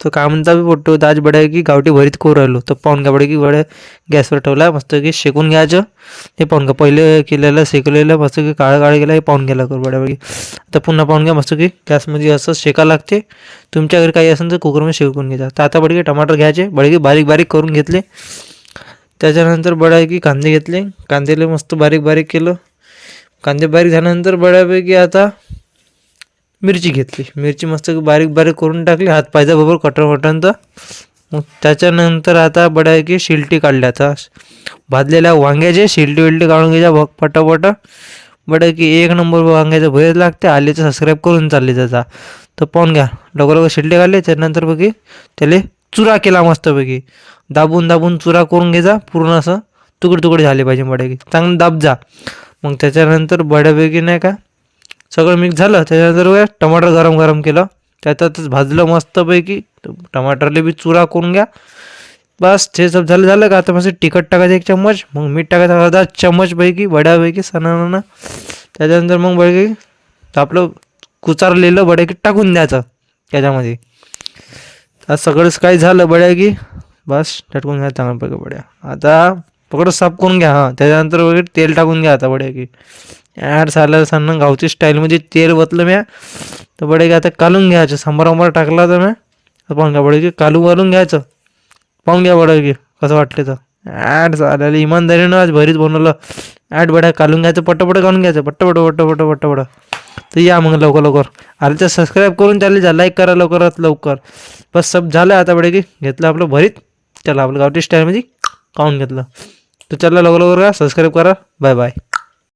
तर कामांचा बी फोटो होता आज बड्या की गावठी भरीत करू राहिलो. तर पाहून घ्या बड्या की बड्या गॅसवर ठेवला मस्त की शेकून घ्यायचं. हे पाहून घ्या पहिले केलेलं शेकलेलं मस्त की काळं काळं गेलं हे पाहून घ्यायला करू बड्यापैकी. आता पुन्हा पाहून घ्या मस्त की गॅसमध्ये असं शेका लागते. तुमच्या घरी काही असेल तर कुकरमध्ये शेकून घ्यायचा तर आता बडकी टमाटर घ्यायचे बडकी बारीक बारीक करून घेतले. त्याच्यानंतर बड्यापैकी कांदे घेतले. कांदेले मस्त बारीक बारीक केलं. कांदे बारीक झाल्यानंतर बऱ्यापैकी आता मिरची घेतली. मिरची मस्त बारीक बारीक करून टाकली. हात पायचा बरोबर कटर वटनचं मग त्याच्यानंतर आता बऱ्यापैकी शिलटी काढल्या आता. भाजलेल्या वांग्याचे शिलटी विलटी काढून घ्यायच्या. बघ पटापट. बरं की एक नंबर वांग्याचं भयच लागते. आलेचं सबस्क्राईब करून चालले त्याचा. तर पाहून घ्या. लवकर लवकर शिलटी काढले. त्यानंतर बघी त्याला चुरा केला मस्तपैकी. दाबून दाबून चुरा करून घ्यायचा. पूर्ण असं तुकडे तुकडे झाले पाहिजे बड्याकी चांगलं दाब जा. मग त्याच्यानंतर बड्यापैकी नाही का सगळं मिक्स झालं. त्याच्यानंतर काय टमाटर गरम गरम केलं. त्याच्यातच भाजलं मस्तपैकी. टमाटरले बी चुरा करून घ्या. बस ते सब झालं झालं का? आता मस्त तिखट टाकायचं एक चम्मच. मग मीठ टाकायचं अर्धा चम्मचपैकी बड्यापैकी सणाना. त्याच्यानंतर मग बडकी आपलं कुचारलेलं बड्याकी टाकून द्यायचं त्याच्यामध्ये. आता सगळंच काही झालं बड्याकी बस टाकून घ्या चांगल्यापैकी बड्या आता पकडं साफ करून घ्या हां. त्याच्यानंतर वगैरे तेल टाकून घ्या आता बड्याकी ॲड झालं सांग गावची स्टाईलमध्ये म्हणजे तेल वतलं म्या. तर बडे की आता कालून घ्यायचं. सांबार वांबार टाकला तर म्या. तर पाहून घ्या बडे की कालू घालून घ्यायचं. पाहून घ्या बडे की कसं वाटलं तर. ॲड झालेलं इमानदारीनं आज भरीत बनवलं. ॲड बड्या कालून घ्यायचं पट्टपट काढून घ्यायचं. पट्टपट पट्टपट पट्टपट तर या मग लवकर लवकर. आले तर सबस्क्राईब करून चालेल जा. लाईक करा लवकरात लवकर. बस सब झालं आता बडे की घेतलं आपलं भरीत. त्याला आपलं गावठी स्टाईलमध्ये म्हणजे काउन घेतलं. तर चला लवकर लवकर का सबस्क्राईब करा. Bye bye